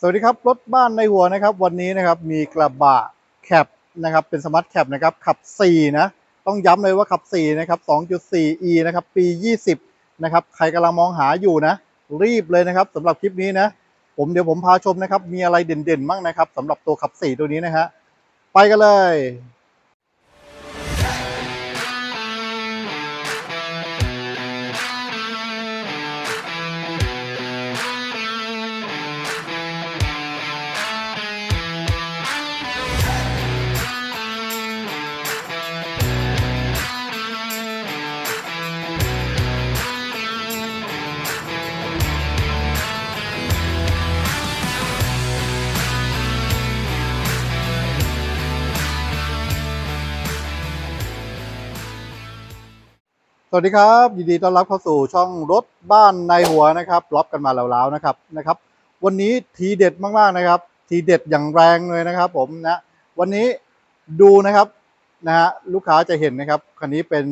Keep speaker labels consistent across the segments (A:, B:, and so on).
A: สวัสดีครับ รถบ้านในหัวนะครับ วันนี้นะครับมีกระบะแคปนะครับเป็นสมาร์ทแคปนะครับขับ 4 นะ ต้องย้ำเลยว่าขับ 4 นะครับ 2.4e นะครับ ปี 20 นะครับ ใครกำลังมองหาอยู่นะ รีบเลยนะครับสำหรับคลิปนี้นะ ผมเดี๋ยวผมพาชมนะครับ มีอะไรเด่นๆบ้างนะครับสำหรับตัวขับ 4 ตัวนี้นะฮะไปกันเลย วัสดีครับ ยินดีต้อนรับเข้าสู่ช่องรถบ้านในหัวนะครับรับกันมาแล้วๆนะครับนะครับ วันนี้ทีเด็ดมากๆนะครับ ทีเด็ดอย่างแรงเลยนะครับ ผมนะวันนี้ดูนะครับนะฮะลูกค้าจะเห็นนะครับคันนี้เป็น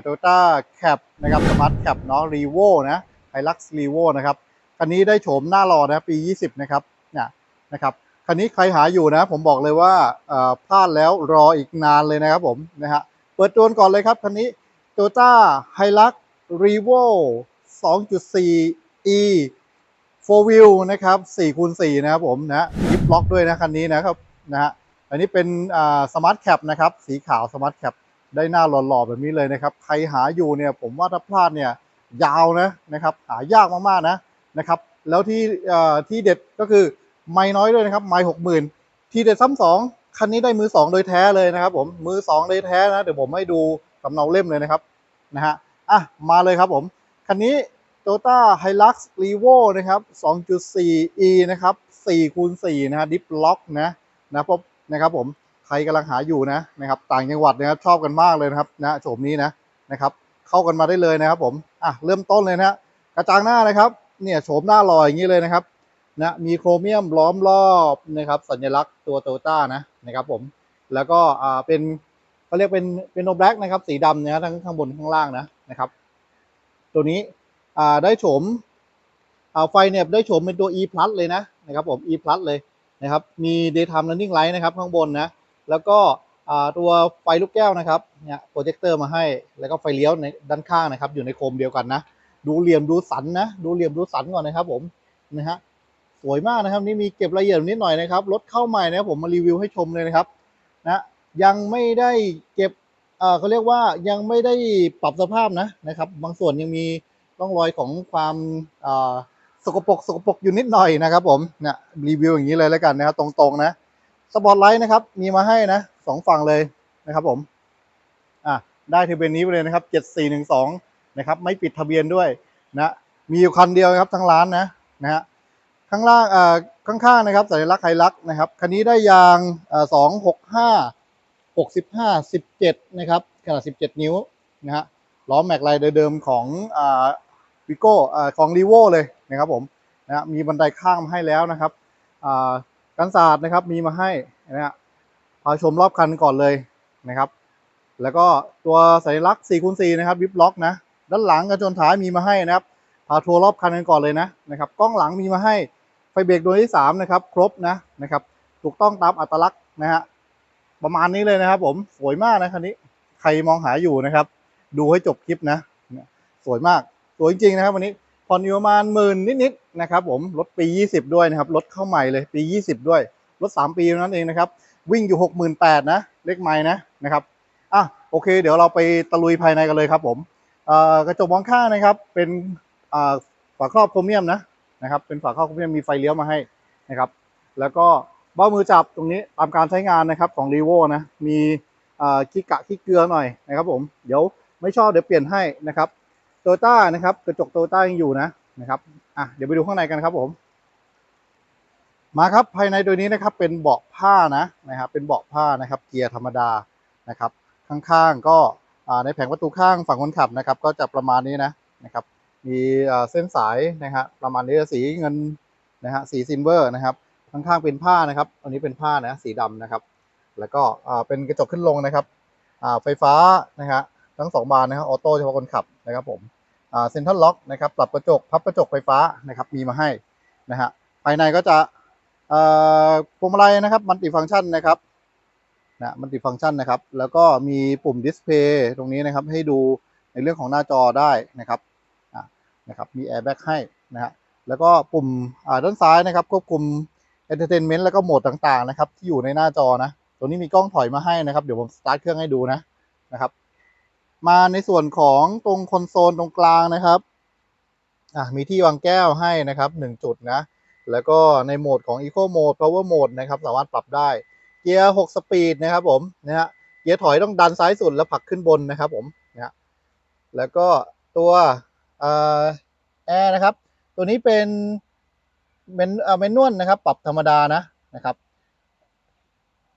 A: โตโยต้าแคปนะครับสมาร์ทแคปเนาะรีโวนะไฮลักซ์รีโวนะครับคันนี้ได้โฉมหน้ารอนะปี 20 นะครับเนี่ยนะครับคันนี้ใครหาอยู่นะ ผมบอกเลยว่าเอ่อพลาดแล้วรออีกนานเลยนะครับผมนะฮะเปิดตัวก่อนเลยครับคันนี้ โตโยต้าไฮลักรีโว2.4 e 4 wheel นะครับ4คูณ4นะครับผมนะลิฟล็อกด้วยนะคันนี้นะครับนะฮะอันนี้เป็นอ่าสมาร์ทแคปนะครับ สีขาวสมาร์ทแคปได้หน้าหล่อๆแบบนี้เลยนะครับ ใครหาอยู่เนี่ยผมว่าถ้าพลาดเนี่ยยาวนะนะครับหายากมากๆนะนะครับ แล้วที่อ่าที่เด็ดก็คือไม่น้อยด้วยนะครับ ไม่หกหมื่นที่เด็ดซ้ำสองคันนี้ได้มือสองโดยแท้เลยนะครับผมมือสองโดยแท้นะเดี๋ยวผมให้ดู สำเนาเล่มเลยนะครับนะฮะอะมาเลยครับผม คันนี้ Toyota Hilux Revo นะครับ 2.4e นะครับ4คูณ4นะฮะดิฟล็อกนะนะพบนะครับผมใครกำลังหาอยู่นะนะครับ ต่างจังหวัดนะครับชอบกันมากเลยนะครับนะโฉมนี้นะนะครับ เข้ากันมาได้เลยนะครับผมอะเริ่มต้นเลยนะฮะกระจังหน้านะครับเนี่ยโฉมหน้าลอยอย่างนี้เลยนะครับนะมีโครเมียมล้อมรอบนะครับสัญลักษณ์ตัวโตโยต้านะนะครับผมแล้วก็อ่าเป็น เขาเรียกเป็นเป็นโนแบล็กนะครับ สีดำนะทั้งข้างบนข้างล่างนะนะครับ ตัวนี้อ่าได้โฉมอ่าไฟเนี่ยได้โฉมเป็นตัว e plus เลยนะนะครับผม e plus เลยนะครับ มี daytime running light นะครับข้างบนนะ แล้วก็อ่าตัวไฟลูกแก้วนะครับเนี่ยโปรเจคเตอร์มาให้แล้วก็ไฟเลี้ยวในด้านข้างนะครับ อยู่ในโคมเดียวกันนะ ดูเหลี่ยมดูสันนะ ดูเหลี่ยมดูสันก่อนนะครับผมนะฮะสวยมากนะครับ นี่มีเก็บรายละเอียดนิดหน่อยนะครับรถเข้าใหม่นะครับผมมารีวิวให้ชมเลยนะครับนะ ยังไม่ได้เก็บเขาเรียกว่ายังไม่ได้ปรับสภาพนะนะครับ บางส่วนยังมีร่องรอยของความสกปรกสกปรกอยู่นิดหน่อยนะครับ ผมเนี่ยรีวิวอย่างนี้เลยแล้วกันนะครับ ตรงๆนะสปอตไลท์นะครับ มีมาให้นะสองฝั่งเลยนะครับผมอะได้ทะเบียนนี้ไปเลยนะครับเจ็ดสี่หนึ่งสองนะครับ ไม่ปิดทะเบียนด้วยนะมีอยู่คันเดียวนะครับทั้งร้านนะนะฮะข้างล่างเอ่อข้างๆนะครับสัญลักษณ์ไฮลักนะครับคันนี้ได้ยางสองหกห้าหกห้า สิบเจ็ดนะครับ ขนาดสิบเจ็ดนิ้วนะฮะล้อแม็กไลเดิมของอ่าวิโก้ของรีโวเลยนะครับผมนะฮะมีบันไดข้างมาให้แล้วนะครับอ่ากันศาสตร์นะครับมีมาให้นะฮะพาชมรอบคันก่อนเลยนะครับ แล้วก็ตัวสัญลักษณ์4คูณ4นะครับวิบล็อกนะด้านหลังกระจนท้ายมีมาให้นะครับพาทัวร์รอบคันกันก่อนเลยนะนะครับกล้องหลังมีมาให้ไฟเบรกดวงที่3นะครับครบนะนะครับถูกต้องตามอัตลักษณ์นะฮะ ประมาณนี้เลยนะครับ ผมสวยมากนะคันนี้ ใครมองหาอยู่นะครับ ดูให้จบคลิปนะสวยมากสวยจริงๆนะครับ วันนี้ผ่อนอยู่ประมาณหมื่นนิดๆนะครับ ผมรถปี 20 ด้วยนะครับรถเข้าใหม่เลยปี 20 ด้วยรถ 3 ปีนั้นเองนะครับ วิ่งอยู่ 68,000นะเลขไม้นะนะครับอะโอเค เดี๋ยวเราไปตะลุยภายในกันเลยครับ ผมกระจกมองข้างนะครับ เป็นฝาครอบโครเมียมนะนะครับ เป็นฝาครอบโครเมียมมีไฟเลี้ยวมาให้นะครับ แล้วก็ เบ้ามือจับตรงนี้ตามการใช้งานนะครับของ r ีโวนะ มีขี้กะขี้เกลือหน่อยนะครับผมเดี๋ยวไม่ชอบเดี๋ยวเปลี่ยนให้นะครับโตโยต้านะครับกระจกโตโยต้ายังอยู่นะนะครับอะเดี๋ยวไปดูข้างในกันครับผมมาครับภายในตัวนี้นะครับเป็นเบาะผ้านะนะครับเป็นเบาะผ้านะครับเกียร์ธรรมดานะครับ ข้างๆก็ในแผงประตูข้างฝั่งคนขับนะครับ ก็จะประมาณนี้นะนะครับมีเอ่อเส้นสายนะฮะประมาณนี้สีเงินนะฮะสีซิลเวอร์นะครับ ข้างๆเป็นผ้านะครับ อันนี้เป็นผ้านะสีดำนะครับ แล้วก็เป็นกระจกขึ้นลงนะครับไฟฟ้านะฮะทั้งสองบานนะครับออโต้เฉพาะคนขับนะครับผมเซ็นทรัลล็อกนะครับปรับกระจกพับกระจกไฟฟ้านะครับมีมาให้นะฮะภายในก็จะเอ่อพวงมาลัยนะครับมัลติฟังก์ชันนะครับนะมัลติฟังก์ชันนะครับ แล้วก็มีปุ่มดิสเพย์ตรงนี้นะครับให้ดูในเรื่องของหน้าจอได้นะครับนะครับมีแอร์แบ็กให้นะฮะแล้วก็ปุ่มด้านซ้ายนะครับควบคุม Entertainment แล้วก็โหมดต่างๆนะครับที่อยู่ในหน้าจอนะ ตัวนี้มีกล้องถอยมาให้นะครับ เดี๋ยวผมสตาร์ทเครื่องให้ดูนะนะครับ มาในส่วนของตรงคอนโซลตรงกลางนะครับอะมีที่วางแก้วให้นะครับหนึ่งจุดนะ แล้วก็ในโหมดของ Eco Mode Power Mode นะครับ สามารถปรับได้ เกียร์ 6 สปีดนะครับผมนะฮะเกียร์ถอยต้องดันซ้ายสุดแล้วผลักขึ้นบนนะครับผมนะฮะแล้วก็ตัวอแอร์นะครับ ตัวนี้เป็น เมนเอ่อเมนนวลนะครับ ปรับธรรมดานะนะครับ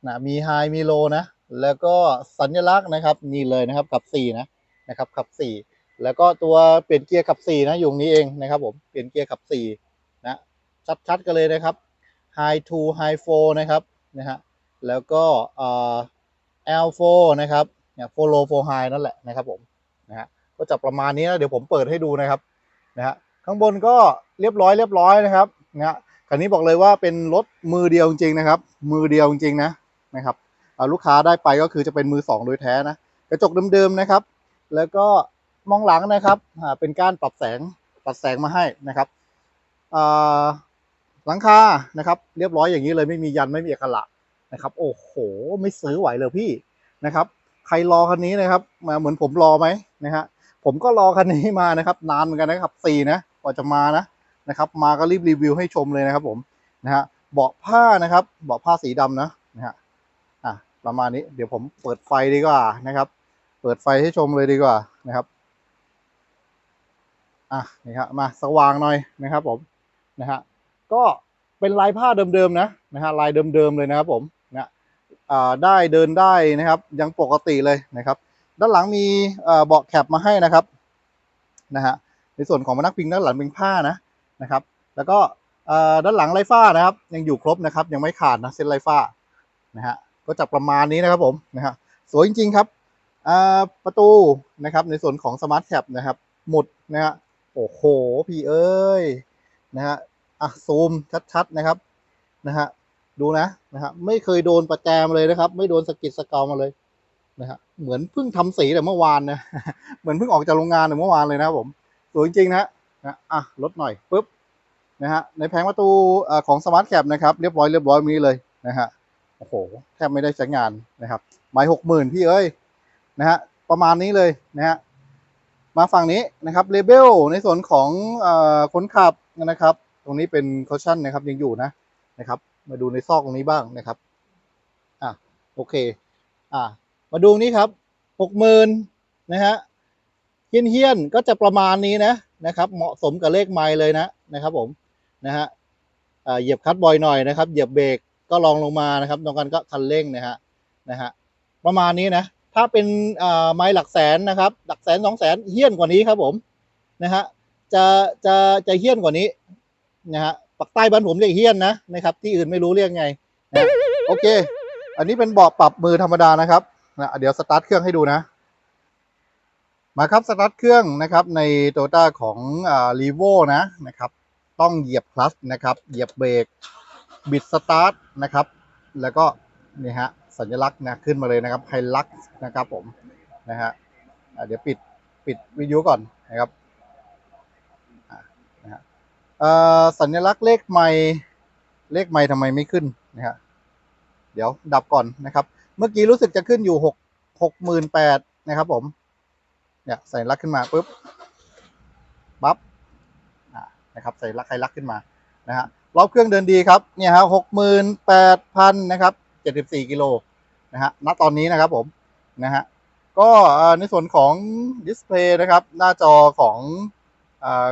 A: นะมีไฮมีโลนะ แล้วก็สัญลักษณ์นะครับ นี่เลยนะครับขับ4นะนะครับขับ 4 แล้วก็ตัวเปลี่ยนเกียร์ขับ 4 นะอยู่นี้เองนะครับผมเปลี่ยนเกียร์ขับ4นะชัดๆกันเลยนะครับ High to High 4นะครับนะฮะแล้วก็เอ่อ L4 นะครับเนี่ย Follow for High นั่นแหละนะครับผมนะฮะก็จะประมาณนี้นะเดี๋ยวผมเปิดให้ดูนะครับนะฮะข้างบนก็เรียบร้อยเรียบร้อยนะครับ นะคันนี้บอกเลยว่าเป็นรถมือเดียวจริงนะครับ มือเดียวจริงนะนะครับลูกค้าได้ไปก็คือจะเป็นมือสองโดยแท้นะกระจกเดิมๆนะครับ แล้วก็มองหลังนะครับเป็นการปรับแสงปรับแสงมาให้นะครับหลังคานะครับ เรียบร้อยอย่างนี้เลยไม่มียันไม่มีเอกลักขระนะครับ โอ้โห ไม่ซื้อไหวเลยพี่นะครับ ใครรอคันนี้นะครับ มาเหมือนผมรอไหมนะฮะผมก็รอคันนี้มานะครับ นานเหมือนกันนะครับสี่นะกว่าจะมานะ นะครับมาก็รีบรีวิวให้ชมเลยนะครับผมนะฮะเบาะผ้านะครับเบาะผ้าสีดำนะนะฮะอะประมาณนี้เดี๋ยวผมเปิดไฟดีกว่านะครับ เปิดไฟให้ชมเลยดีกว่านะครับอะนี่ครับมาสว่างหน่อยนะครับผมนะฮะก็เป็นลายผ้าเดิมๆนะนะฮะลายเดิมๆเลยนะครับผมนะอ่าได้เดินได้นะครับ ยังปกติเลยนะครับ ด้านหลังมีเอ่อเบาะแคปมาให้นะครับนะฮะในส่วนของมนักพิงด้านหลังเป็นผ้านะ นะครับ แล้วก็ด้านหลังไรฟ้านะครับ ยังอยู่ครบนะครับ ยังไม่ขาดนะเส้นไรฟ้านะฮะก็จะประมาณนี้นะครับผมนะฮะสวยจริง ๆ ครับประตูนะครับในส่วนของสมาร์ทแคปนะครับ หมุดนะฮะโอ้โห พี่เอ้ยนะฮะอะซูมชัดๆนะครับนะฮะดูนะนะฮะไม่เคยโดนประแจมเลยนะครับ ไม่โดนสกิดสกาวมาเลยนะฮะเหมือนเพิ่งทำสีแต่เมื่อวานนะเหมือนเพิ่งออกจากโรงงานแต่เมื่อวานเลยนะครับผมสวยจริงๆนะ นะอะลดหน่อยปุ๊บนะฮะในแผงประตูของสมาร์ทแคปนะครับเรียบร้อยเรียบร้อยมีเลยนะฮะโอ้โหแทบไม่ได้ใช้งานนะครับไม้หกหมื่นพี่เอ้ยนะฮะประมาณนี้เลยนะฮะมาฝั่งนี้นะครับเลเบลในส่วนของอคนขับนะครับ ตรงนี้เป็นคอชั่นนะครับยังอยู่นะนะครับ มาดูในซอกตรงนี้บ้างนะครับอะโอเคอะมาดูนี้ครับหกหมื่นนะฮะเฮี้ยนเฮี้ยนก็จะประมาณนี้นะ นะครับ เหมาะสมกับเลขไมล์เลยนะนะครับ ผมนะฮะอ่าเหยียบคัตบ่อยหน่อยนะครับ เหยียบเบรกก็ลองลงมานะครับตรงกันก็คันเร่งนะฮะนะฮะประมาณนี้นะ ถ้าเป็นอ่าไมล์หลักแสนนะครับ หลักแสนสองแสนเฮี้ยนกว่านี้ครับผมนะฮะจะจะจะเฮี้ยนกว่านี้นะฮะปักใต้บ้านผมเรียกเฮี้ยนนะนะครับ ที่อื่นไม่รู้เรียกไงนะโอเค อันนี้เป็นเบาะปรับมือธรรมดานะครับนะเดี๋ยวสตาร์ทเครื่องให้ดูนะ มาครับสตาร์ทเครื่องนะครับในโตโยต้าของรีโวนะนะครับ ต้องเหยียบคลัตช์นะครับ เหยียบเบรกบิดสตาร์ทนะครับ แล้วก็นี่ฮะสัญลักษณ์นะขึ้นมาเลยนะครับไฮลักซ์นะครับผมนะฮะเดี๋ยวปิดปิดวิดีโอก่อนนะครับเอ่อสัญลักษณ์เลขไมล์เลขไมล์ทำไมไม่ขึ้นนะฮะเดี๋ยวดับก่อนนะครับ เมื่อกี้รู้สึกจะขึ้นอยู่หกหกหมื่นแปดนะครับผม เนี่ยสัญลักขึ้นมาปุ๊บปั๊บนะครับใสัญลักษณ์ไฮลักขึ้นมานะฮะรอบเครื่องเดินดีครับเนี่ยฮะหกหมื่นแปดพันนะครับเจ็ดสิบสี่กิโลนะฮะณตอนนี้นะครับผมนะฮะก็ในส่วนของดิสเพลย์นะครับ หน้าจอของ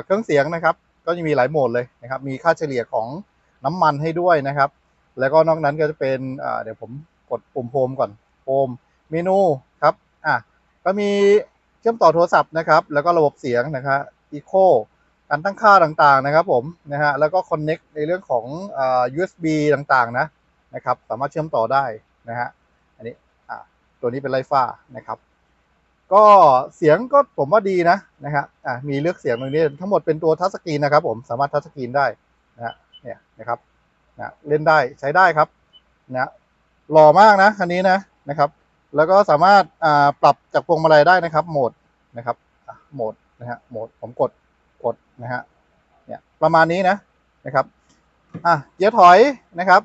A: เครื่องเสียงนะครับ ก็จะมีหลายโหมดเลยนะครับ มีค่าเฉลี่ยของน้ำมันให้ด้วยนะครับ แล้วก็นอกนั้นก็จะเป็นเดี๋ยวผมกดปุ่มโฮมก่อนโฮมเมนูครับอะก็มี ชื่อมต่อโทรศัพท์นะครับ แล้วก็ระบบเสียงนะครับอีโคการตั้งค่าต่างๆนะครับผมนะฮะแล้วก็ Connect ในเรื่องของอ่า USB ต่างๆนะนะครับสามารถเชื่อมต่อได้นะฮะอันนี้อะตัวนี้เป็นไลฟ้านะครับ ก็เสียงก็ผมว่าดีนะนะครับอะมีเลือกเสียงตรงนี้ทั้งหมดเป็นตัวทัชสกรีนนะครับ ผมสามารถทัชสกรีนได้นะฮะเนี่ยนะครับนะเล่นได้ใช้ได้ครับนะหล่อมากนะคันนี้นะนะครับ แล้วก็สามารถปรับจากพวงมาลัยได้นะครับโหมดนะครับโหมดนะฮะโหมดผมกดกดนะฮะเนี่ยประมาณนี้นะนะครับอะเกียร์ถอยนะครับ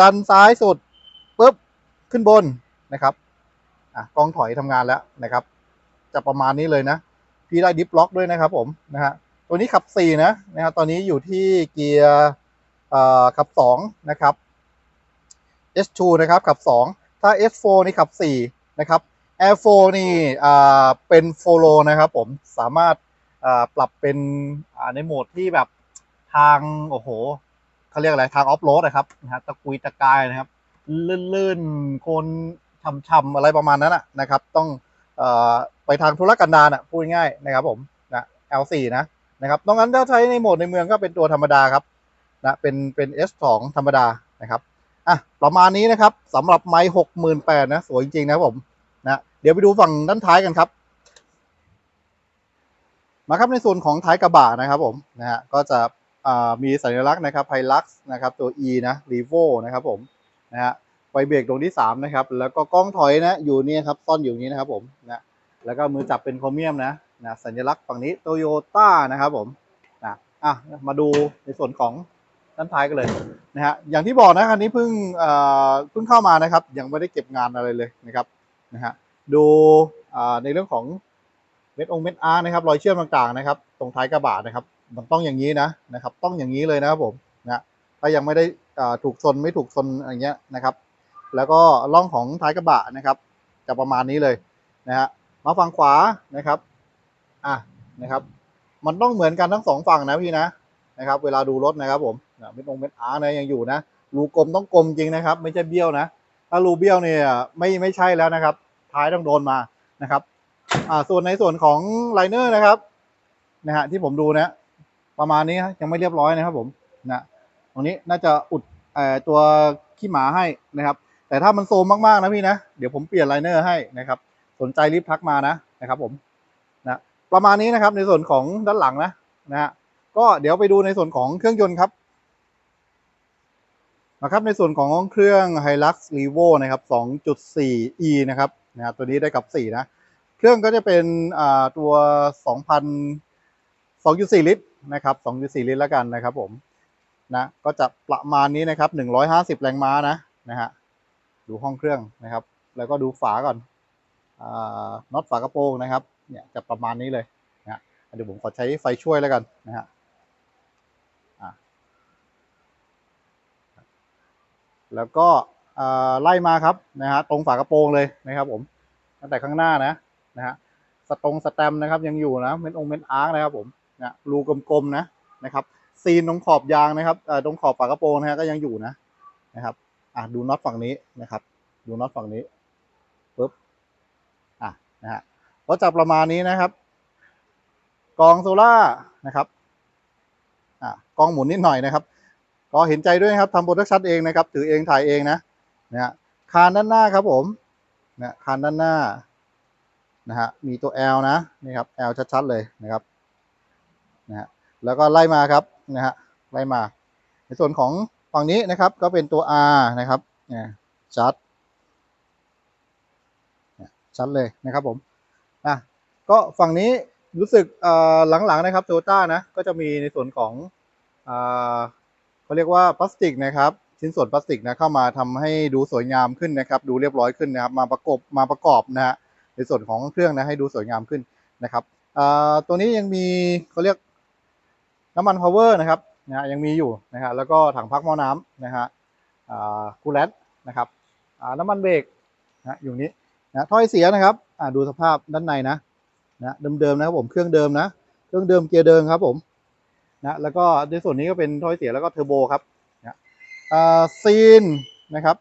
A: ดันซ้ายสุดปุ๊บขึ้นบนนะครับอะกล้องถอยทำงานแล้วนะครับ จะประมาณนี้เลยนะ พี่ได้ดิฟล็อกด้วยนะครับผมนะฮะตัวนี้ขับ4นะนะครับตอนนี้อยู่ที่เกียร์ขับ2นะครับ S2 นะครับขับ 2 ถ้า S4 นี่ขับ 4 นะครับ Air4 นี่อ่าเป็นโฟโลนะครับผมสามารถอ่าปรับเป็นอ่าในโหมดที่แบบทาง โอ้โหเขาเรียกอะไร ทางออฟโรดนะครับนะฮะตะกุยตะกายนะครับ ลื่นๆ คนช่ำๆอะไรประมาณนั้นนะครับ ต้องเอ่อไปทางธุรกันดารอะพูดง่ายนะครับผมนะ L4 นะนะครับนอกนั้นถ้าใช้ในโหมดในเมืองก็เป็นตัวธรรมดาครับนะเป็นเป็น S2 ธรรมดานะครับ อะประมาณนี้นะครับสำหรับไม้หกหมื่นแปดนะ สวยจริงๆนะครับผมนะเดี๋ยวไปดูฝั่งด้านท้ายกันครับ มาครับในส่วนของท้ายกระบะนะครับผมนะฮะก็จะมีสัญลักษณ์นะครับไฮลักซ์นะครับตัว E นะรีโวนะครับผมนะฮะไฟเบรกตรงที่ 3 นะครับ แล้วก็กล้องถอยนะอยู่นี่ครับซ่อนอยู่นี้นะครับผมนะแล้วก็มือจับเป็นโครเมียมนะนะสัญลักษณ์ฝั่งนี้โตโยต้านะครับผมนะอะมาดูในส่วนของ ด้านท้ายกันเลยนะฮะอย่างที่บอกนะคันนี้เพิ่งเอ่อเพิ่งเข้ามานะครับ ยังไม่ได้เก็บงานอะไรเลยนะครับนะฮะดูในเรื่องของเม็ดองเม็ดอาร์นะครับรอยเชื่อมต่างๆนะครับ ตรงท้ายกระบะนะครับมันต้องอย่างนี้นะนะครับ ต้องอย่างนี้เลยนะครับผมนะถ้ายังไม่ได้ถูกชนไม่ถูกชนอย่างเงี้ยนะครับ แล้วก็ร่องของท้ายกระบะนะครับ จะประมาณนี้เลยนะฮะมาฝั่งขวานะครับอะนะครับ มันต้องเหมือนกันทั้งสองฝั่งนะพี่นะนะครับ เวลาดูรถนะครับผม เม็ดองเม็ดอาร์นะยังอยู่นะรูกลมต้องกลมจริงนะครับ ไม่ใช่เบี้ยวนะถ้ารูเบี้ยวเนี่ยไม่ไม่ใช่แล้วนะครับ ท้ายต้องโดนมานะครับอ่าส่วนในส่วนของไลเนอร์นะครับนะฮะที่ผมดูนะ ประมาณนี้ฮะยังไม่เรียบร้อยนะครับผมนะตรงนี้น่าจะอุดอตัวขี้หมาให้นะครับ แต่ถ้ามันโซมมากๆนะพี่นะ เดี๋ยวผมเปลี่ยนไลเนอร์ให้นะครับ สนใจรีบทักมานะนะครับผมนะประมาณนี้นะครับในส่วนของด้านหลังนะนะฮะก็เดี๋ยวไปดูในส่วนของเครื่องยนต์ครับ นะครับในส่วนของเครื่อง Hilux Revo นะครับ 2.4e นะครับนะตัวนี้ได้กับ 4 นะ เครื่องก็จะเป็นอ่าตัว 2,000 2.4 ลิตรนะครับ 2.4 ลิตรแล้วกันนะครับผมนะก็จะประมาณนี้นะครับ 150 แรงม้านะนะฮะดูห้องเครื่องนะครับ แล้วก็ดูฝาก่อนอ่าน็อตฝากระโปรงนะครับเนี่ยจะประมาณนี้เลยนะเดี๋ยวผมขอใช้ไฟช่วยแล้วกันนะฮะ แล้วก็ไล่มาครับนะฮะตรงฝากระโปรงเลยนะครับผมตั้งแต่ข้างหน้านะนะฮะสตรงสแตมป์นะครับยังอยู่นะเม็ดองเม็ดอาร์คนะครับผมนะรูกลมๆนะนะครับซีนตรงขอบยางนะครับตรงขอบฝากระโปรงนะฮะก็ยังอยู่นะนะครับอะดูน็อตฝั่งนี้นะครับ ดูน็อตฝั่งนี้ปุ๊บอะนะฮะก็จะประมาณนี้นะครับ กองโซล่านะครับอะกองหมุนนิดหน่อยนะครับ ก็เห็นใจด้วยครับทำโปรดักชันเองนะครับถือเองถ่ายเองนะนะฮะคานด้านหน้าครับผมนะคานด้านหน้านะฮะมีตัว L นะนี่ครับ L ชัดๆเลยนะครับนะฮะแล้วก็ไล่มาครับนะฮะไล่มา ในส่วนของฝั่งนี้นะครับก็เป็นตัว R นะครับนี่ยชัดชัดเลยนะครับผมอะก็ฝั่งนี้รู้สึกหลังๆนะครับโตต้านะก็จะมีในส่วนของอ่า เขาเรียกว่าพลาสติกนะครับชิ้นส่วนพลาสติกนะเข้ามาทำให้ดูสวยงามขึ้นนะครับ ดูเรียบร้อยขึ้นนะครับ มาประกบมาประกอบนะฮะในส่วนของเครื่องนะให้ดูสวยงามขึ้นนะครับตัวนี้ยังมีเขาเรียกน้ำมันพาวเวอร์นะครับนะยังมีอยู่นะฮะแล้วก็ถังพักหม้อน้ำนะฮะคูลเลตนะครับน้ำมันเบรกนะอยู่นี้นะถ้อยเสียนะครับดูสภาพด้านในนะนะเดิมๆนะครับผมเครื่องเดิมนะ เครื่องเดิมเกียร์เดิมครับผม นะแล้วก็ในส่วนนี้ก็เป็นถ้อยเสียแล้วก็เทอร์โบครับนะอ่าซีนนะครับ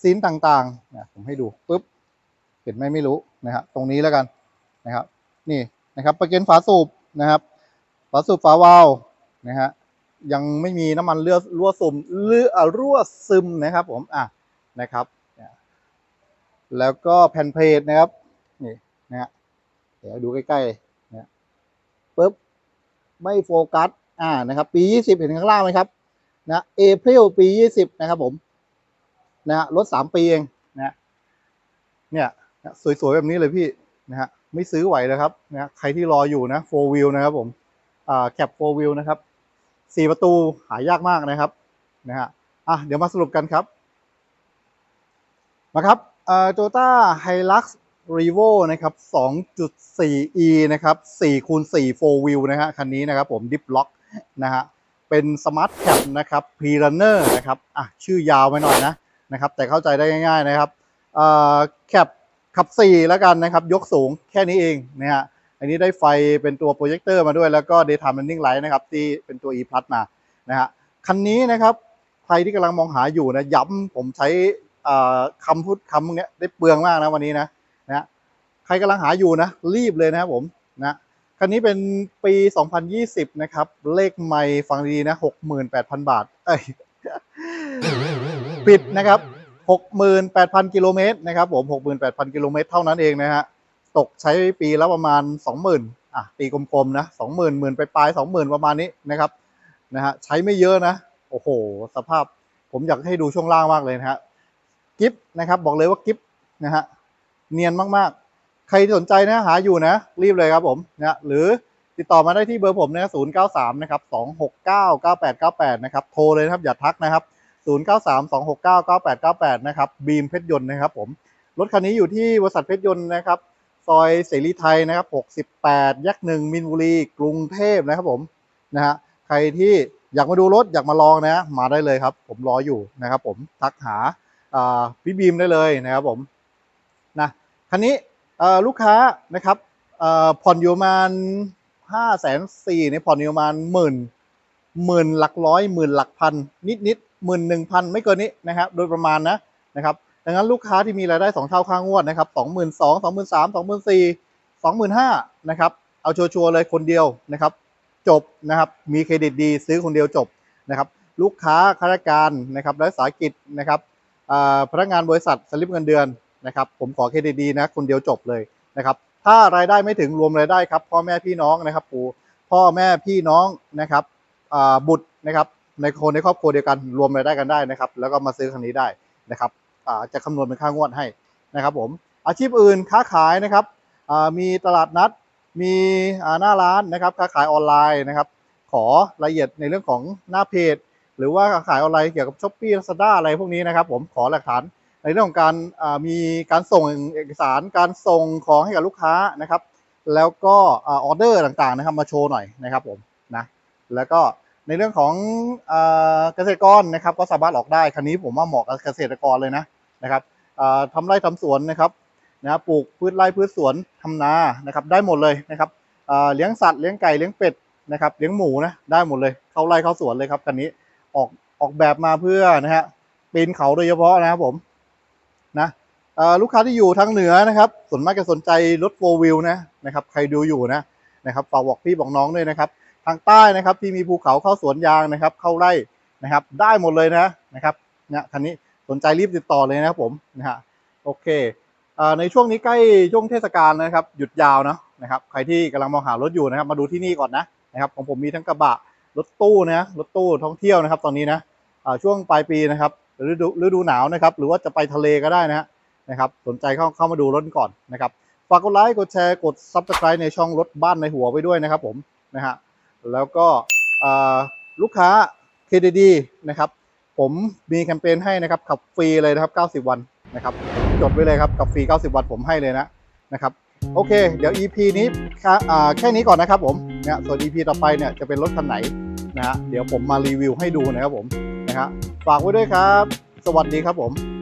A: ซีนต่างๆนะผมให้ดูปุ๊บเห็นไหมไม่รู้นะครับตรงนี้แล้วกันนะครับนี่นะครับประเก็นฝาสูบนะครับฝาสูบฝาวาล์วนะฮะยังไม่มีน้ำมันเลือดรั่วซึมเลือดรั่วซึมนะครับผมอะนะครับแล้วก็แผ่นเพลทนะครับนี่นะฮะเดี๋ยวดูใกล้ๆนะปุ๊บ ไม่โฟกัสอ่านะครับปี 20 เห็นข้างล่างไหมครับนะเอพ i l ปี 20 นะครับผมนะรถ 3 ปีเองนะเนี่ยสวยๆ แบบนี้เลยพี่นะฮะไม่ซื้อไหวเลยครับนะใครที่รออยู่นะ4 wheel นะครับผมอ่าแคป4 wheel นะครับ4ประตูหายากมากนะครับนะฮะอะเดี๋ยวมาสรุปกันครับมาครับเอ่อโตต้าไฮลักซ์ รีโวนะครับ 2.4e นะครับ4คูณ4 4 wheel นะฮะ คันนี้นะครับผมดิฟล็อกนะฮะ เป็นสมาร์ทแคปนะครับพีรันเนอร์นะครับ อะ ชื่อยาวไปหน่อยนะ นะครับ แต่เข้าใจได้ง่าย ๆ นะครับแคปขับ 4 แล้วกันนะครับ ยกสูงแค่นี้เองนะฮะ อันนี้ได้ไฟเป็นตัวโปรเจคเตอร์มาด้วย แล้วก็ daytime running light นะครับ ที่เป็นตัว e plus มา นะฮะ คันนี้นะครับ ใครที่กำลังมองหาอยู่นะ ย้ำผมใช้คำพูดคำพวกเนี้ยได้เปลืองมากนะวันนี้นะ นะใครกำลังหาอยู่นะ รีบเลยนะครับผมนะคันนี้เป็นปี 2020 นะครับ เลขไม่ฟังดีนะ 68,000 บาท เอ้ยปิดนะครับ 68,000 กิโลเมตรนะครับผม 68,000 กิโลเมตรเท่านั้นเองนะฮะ ตกใช้ปีละประมาณ 20,000 อะ ตีกลมๆ นะ 20,000หมื่นไปปลาย20,000 ประมาณนี้นะครับ นะฮะ ใช้ไม่เยอะนะ โอ้โห สภาพ ผมอยากให้ดูช่วงล่างมากเลยนะฮะ กิฟนะครับ บอกเลยว่ากิฟนะฮะ เนียนมากๆ ใครสนใจนะหาอยู่นะ รีบเลยครับผมนะหรือติดต่อมาได้ที่เบอร์ผมนะ093นะครับ269 9898นะครับโทรเลยนะครับอย่าทักนะครับ093 269 9898นะครับบีมเพชรยนต์นะครับผมรถคันนี้อยู่ที่บริษัทเพชรยนต์นะครับซอยเสรีไทยนะครับ 68 แยกหนึ่งมินบุรี กรุงเทพนะครับผมนะฮะใครที่อยากมาดูรถอยากมาลองนะ มาได้เลยครับ ผมรออยู่นะครับผมทักหาอ่าพี่บีมได้เลยนะครับผม คันนี้ลูกค้านะครับผ่อนอยู่ประมาณห้าแสนสี่เนี่ยผ่อนอยู่ประมาณหมื่นหมื่นหลักร้อยหมื่นหลักพันนิดนิดหมื่นหนึ่งพันไม่เกินนี้นะครับโดยประมาณนะนะครับดังนั้นลูกค้าที่มีรายได้สองเท่าค่างวดนะครับสองหมื่นสองสองหมื่นสามสองหมื่นสี่สองหมื่นห้านะครับเอาชัวร์เลยคนเดียวนะครับ จบนะครับมีเครดิตดีซื้อคนเดียวจบนะครับ ลูกค้าข้าราชการนะครับรัฐสาหกิจนะครับพนักงานบริษัทสลิปเงินเดือน นะครับผมขอเครดิตดีนะคนเดียวจบเลยนะครับถ้ารายได้ไม่ถึงรวมรายได้ครับพ่อแม่พี่น้องนะครับปู่พ่อแม่พี่น้องนะครับบุตรนะครับในคนในครอบครัวเดียวกันรวมรายได้กันได้นะครับ แล้วก็มาซื้อคันนี้ได้นะครับจะคำนวณเป็นค่างวดให้นะครับผมอาชีพอื่นค้าขายนะครับมีตลาดนัดมีหน้าร้านนะครับค้าขายออนไลน์นะครับ ขอรายละเอียดในเรื่องของหน้าเพจ หรือว่าค้าขายออนไลน์เกี่ยวกับช้อปปี้ลาซาด้าอะไรพวกนี้นะครับ ผมขอหลักฐาน ในเรื่องของการมีการส่งเอกสารการส่งของให้กับลูกค้านะครับ แล้วก็ออเดอร์ต่างๆนะครับมาโชว์หน่อยนะครับผมนะแล้วก็ในเรื่องของเกษตรกรนะครับก็สามารถออกได้คันนี้ผมว่าเหมาะกับเกษตรกรเลยนะนะครับอ่าทำไร่ทำสวนนะครับนะปลูกพืชไร่พืชสวนทำนานะครับได้หมดเลยนะครับเลี้ยงสัตว์เลี้ยงไก่เลี้ยงเป็ดนะครับเลี้ยงหมูนะได้หมดเลยเข้าไร่เข้าสวนเลยครับคันนี้ออกออกแบบมาเพื่อนะฮะปีนเขาโดยเฉพาะนะครับผม นะลูกค้าที่อยู่ทางเหนือนะครับส่วนมากจะสนใจรถโฟวิลนะนะครับใครดูอยู่นะนะครับฝากบอกพี่บอกน้องด้วยนะครับ ทางใต้นะครับที่มีภูเขาเข้าสวนยางนะครับ เข้าไร่นะครับ ได้หมดเลยนะนะครับเนี่ยคันนี้สนใจรีบติดต่อเลยนะครับผมนะฮะโอเคอในช่วงนี้ใกล้ช่วงเทศกาลนะครับ หยุดยาวนะนะครับ ใครที่กำลังมองหารถอยู่นะครับ มาดูที่นี่ก่อนนะนะครับของผมมีทั้งกระบะรถตู้นะรถตู้ท่องเที่ยวนะครับ ตอนนี้นะช่วงปลายปีนะครับ ฤดูฤดูหนาวนะครับ หรือว่าจะไปทะเลก็ได้นะฮะนะครับ สนใจเข้าเข้ามาดูรถก่อนนะครับ ฝากกดไลค์กดแชร์กด subscribe ในช่องรถบ้านในหัวไว้ด้วยนะครับผมนะฮะแล้วก็ลูกค้า KDD นะครับ ผมมีแคมเปญให้นะครับขับฟรีเลยนะครับ 90 วันนะครับ จดไว้เลยครับขับฟรี 90 วันผมให้เลยนะนะครับโอเค เดี๋ยว EP นี้ค่แค่นี้ก่อนนะครับผมเนี่ยส่วน EP ต่อไปเนี่ยจะเป็นรถคันไหนนะฮะเดี๋ยวผมมารีวิวให้ดูนะครับผมนะฮะ ฝากไว้ด้วยครับ สวัสดีครับผม